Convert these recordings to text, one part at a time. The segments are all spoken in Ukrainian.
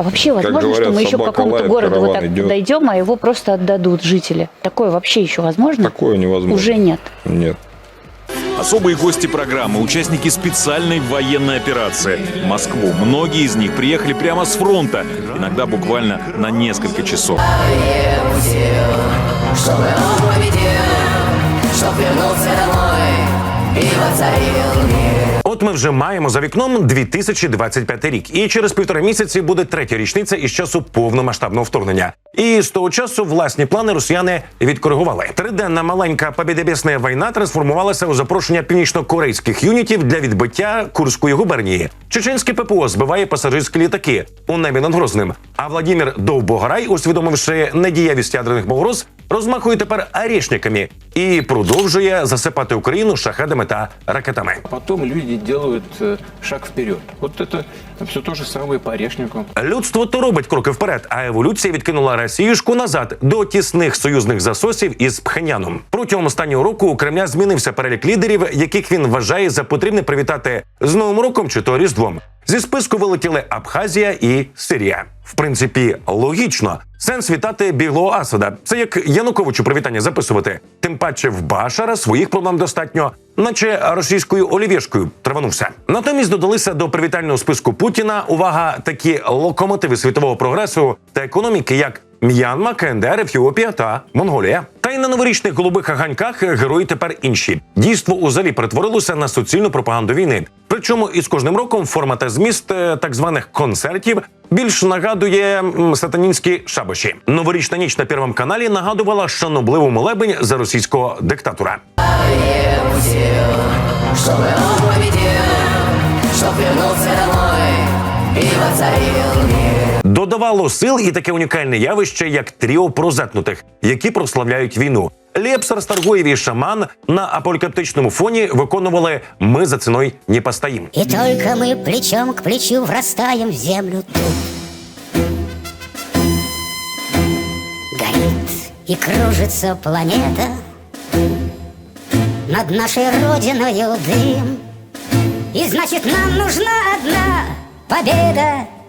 А вообще возможно, говорят, что мы еще к какому-то лает, городу вот так идет. дойдем, а его просто отдадут жители? Такое вообще еще возможно? Такое невозможно. Уже нет. Нет. Особые гости программы – участники специальной военной операции. В Москву многие из них приехали прямо с фронта, иногда буквально на несколько часов. Чтобы он победил, чтоб вернулся домой От ми вже маємо за вікном 2025 рік, і через півтора місяці буде третя річниця із часу повномасштабного вторгнення. І з того часу власні плани росіяни відкоригували. Триденна маленька побєдобєсна війна трансформувалася у запрошення північно-корейських юнітів для відбиття Курської губернії. Чеченське ППО збиває пасажирські літаки у небі над Грозним. А Владімір Довбогорай, усвідомивши недієвість ядерних погроз, розмахує тепер арішниками і продовжує засипати Україну шахедами та ракетами. Потом люди делают э, шаг вперед. Вот это все то же самое по орешнику. Людство то робить кроки вперед, а еволюція відкинула Росіюшку назад до тісних союзних засосів із Пхеняном. Протягом останнього року у Кремля змінився перелік лідерів, яких він вважає за потрібне привітати з Новим роком чи то Різдвом. Зі списку вилетіли Абхазія і Сирія. В принципі, логічно. Сенс вітати біглого Асада. Це як Януковичу привітання записувати. Тим паче в Башара своїх проблем достатньо, наче російською олівєшкою траванувся. Натомість додалися до привітального списку Путіна увага такі локомотиви світового прогресу та економіки, як М'янма, КНДР, Ефіопія та Монголія. Та й на новорічних голубих ганьках герої тепер інші. Дійство у залі перетворилося на суцільну пропаганду війни. Причому із кожним роком форма та зміст е, так званих концертів більш нагадує сатанінські шабаші. Новорічна ніч на Первому каналі нагадувала шанобливу молебень за російського диктатора. Чтобы он домой и воцарил мир. Додавало сил і таке унікальне явище, як тріо прозетнутих, які прославляють війну. Лепс, Расторгуєв і Шаман на апокаліптичному фоні виконували «Ми за ціною не постоїм». И только мы плечом к плечу врастаем в землю тут Горит и кружится планета Над нашей родиною дым И значит нам нужна одна победа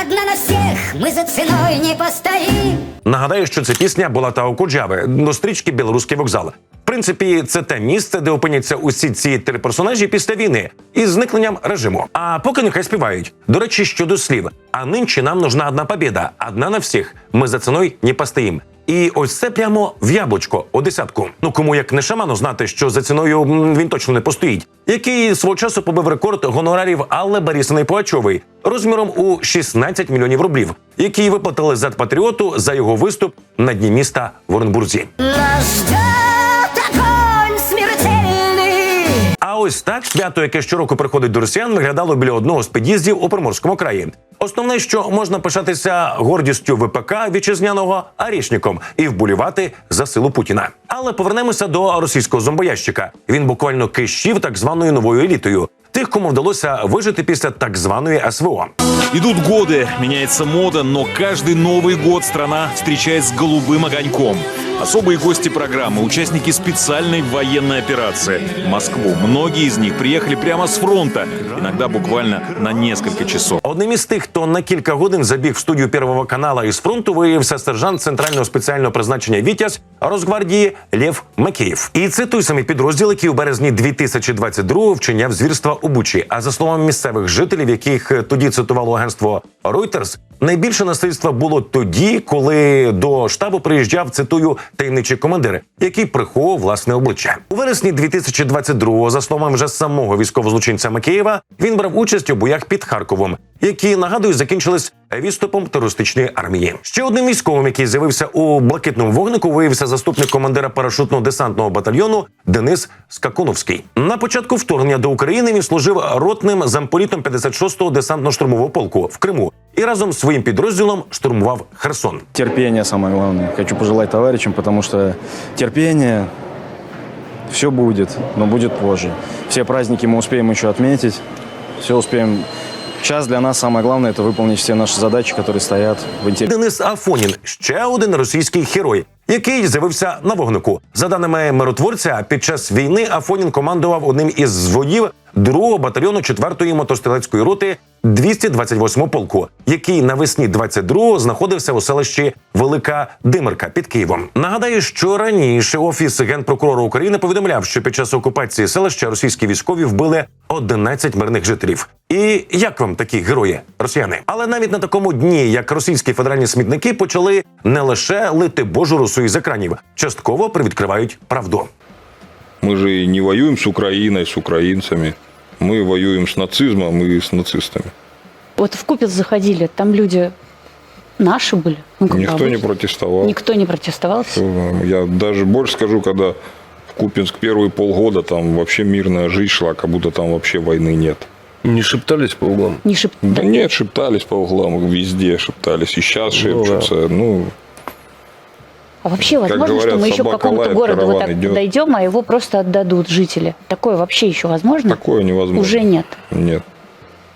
Одна на всех, мы за ценой не постоим Нагадаю, що це пісня була та Окуджави до стрічки Білоруський вокзал. В принципі, це те місце, де опиняться усі ці три персонажі після війни із зникненням режиму. А поки нехай співають. До речі, щодо слів. А нинче нам нужна одна побіда, одна на всіх. Ми за ціною не постоїм. І ось це прямо в яблучко у десятку. Ну кому як не шаману знати, що за ціною він точно не постоїть. Який свого часу побив рекорд гонорарів Алли Борисовни Пугачової розміром у 16 мільйонів рублів, які виплатили за патріоту за його виступ на дні міста в Оренбурзі. А ось так свято, яке щороку приходить до росіян, виглядало біля одного з під'їздів у Приморському краї. Основне, що можна пишатися гордістю ВПК вітчизняного арішником і вболівати за силу Путіна. Але повернемося до російського зомбоящика. Він буквально кищів так званою новою елітою. Тих, кому вдалося вижити після так званої СВО. Идут годы, меняется мода, но каждый Новый год страна встречает с голубым огоньком. Особые гости программы – участники специальной военной операции. В Москву многие из них приехали прямо с фронта, иногда буквально на несколько часов. Одним із тих, хто на кілька годин забіг в студію Первого канала із фронту, виявився сержант центрального спеціального призначення Вітязь Росгвардії Лєв Макеєв. І це той самий підрозділ, який у березні 2022-го вчиняв звірства у Бучі. А за словами місцевих жителів, яких тоді цитувало агентство Reuters, найбільше насильства було тоді, коли до штабу приїжджав цитую таємничий командир, який приховував власне обличчя. У вересні 2022-го, за словами вже самого військовозлочинця Макеєва, він брав участь у боях під Харковом, які нагадую закінчились відступом терористичної армії. Ще одним військовим, який з'явився у блакитному вогнику, виявився заступник командира парашутно-десантного батальйону Денис Скакуновський. На початку вторгнення до України він служив ротним замполітом 56-го десантно-штурмового полку в Криму і разом з своїм підрозділом штурмував Херсон. Терпение самое главное. Хочу пожелать товарищам, потому что терпение, все будет, но будет позже. Все праздники мы успеем еще отметить, все успеем. Сейчас для нас самое главное – это выполнить все наши задачи, которые стоят в интересах. Денис Афонін ще один російський герой, який з'явився на вогнику. За даними миротворця, під час війни Афонін командував одним із зводів 2-го батальйону 4-ї мотострілецької роти 228 полку, який навесні 22-го знаходився у селищі Велика Димирка під Києвом. Нагадаю, що раніше офіс генпрокурора України повідомляв, що під час окупації селища російські військові вбили 11 мирних жителів. І як вам такі герої, росіяни? Але навіть на такому дні, як російські федеральні смітники, почали не лише лити божу росу із екранів, частково привідкривають правду. Мы же не воюем с Украиной, с украинцами. Мы воюем с нацизмом и с нацистами. Вот в Купец заходили, там люди наши были. Ну, Никто не обычно. протестовал. Никто не протестовал. Я даже больше скажу, когда в Купинск первые полгода там вообще мирная жизнь шла, как будто там вообще войны нет. Не шептались по углам? Не шеп... Да нет, шептались по углам, везде шептались. И сейчас шепчутся. Ну, А вообще возможно, говорят, что мы еще к собака какому-то лает, городу вот караван так идет. дойдем, а его просто отдадут жители. Такое вообще еще возможно? такое невозможно. Уже нет. Нет.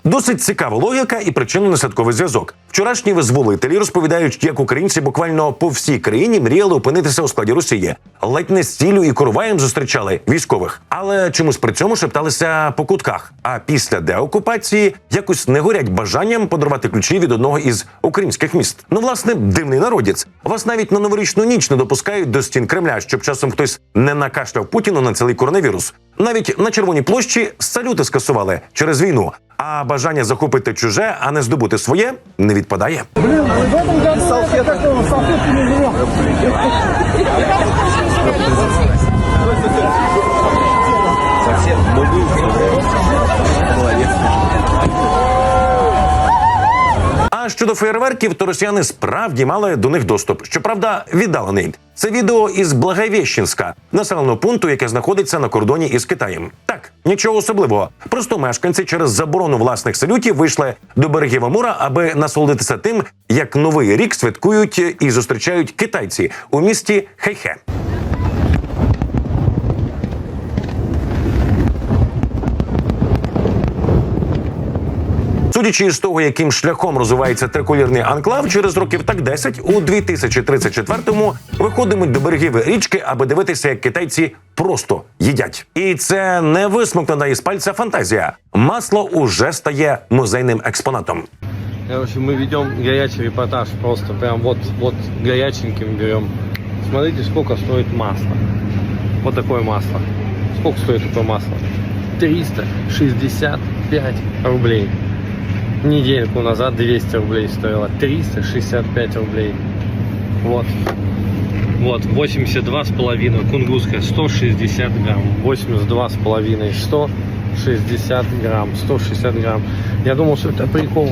Досить цікава логіка і причинно-наслідковий зв'язок. Вчорашні визволителі розповідають, як українці буквально по всій країні мріяли опинитися у складі Росії. Ледь не з ціллю і короваєм зустрічали військових, але чомусь при цьому шепталися по кутках. А після деокупації якось не горять бажанням подарувати ключі від одного із українських міст. Ну, власне, дивний народець. Вас навіть на новорічну ніч не допускають до стін Кремля, щоб часом хтось не накашляв Путіну на цілий коронавірус. Навіть на червоній площі салюти скасували через війну. А бажання захопити чуже, а не здобути своє, не відпадає. А щодо фейерверків, то росіяни справді мали до них доступ. Щоправда, віддалений. Це відео із Благовіщенська, населеного пункту, яке знаходиться на кордоні із Китаєм. Так, нічого особливого. Просто мешканці через заборону власних салютів вийшли до берегів Амура, аби насолодитися тим, як новий рік святкують і зустрічають китайці у місті Хайхе. Судячи з того, яким шляхом розвивається триколірний анклав, через років так 10 у 2034-му виходимуть до берегів річки, аби дивитися, як китайці просто їдять. І це не висмокнена із пальця фантазія. Масло уже стає музейним експонатом. Короче, мы ведем горячий репортаж. Просто прям вот, вот горяченьким берем. Смотрите, сколько стоит масло. Вот такое масло. Сколько стоит такое масло? 365 рублей. Недельку назад 200 рублей стоило. 365 рублей. Вот. Вот, 82 с половиной. Кунгурская 160 грамм. 82 с половиной. 160 грамм. 160 грамм. Я думал, что это прикол.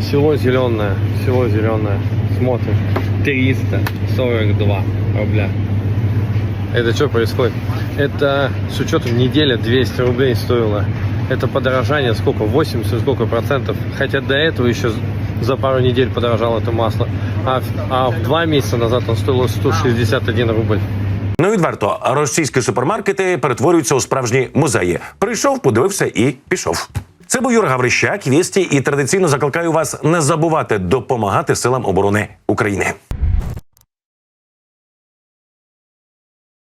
Село зеленое, село зеленое. Смотрим. 342 рубля. Это что происходит? Это с учетом недели 200 рублей стоило. Это подорожание сколько? 80 сколько процентов? Хотя до этого еще за пару недель подорожало это масло. А, в- а в два месяца назад оно стоило 161 рубль. Ну відверто, російські супермаркети перетворюються у справжні музеї. Прийшов, подивився і пішов. Це був Юра Гаврищак, Вісті, і традиційно закликаю вас не забувати допомагати силам оборони України.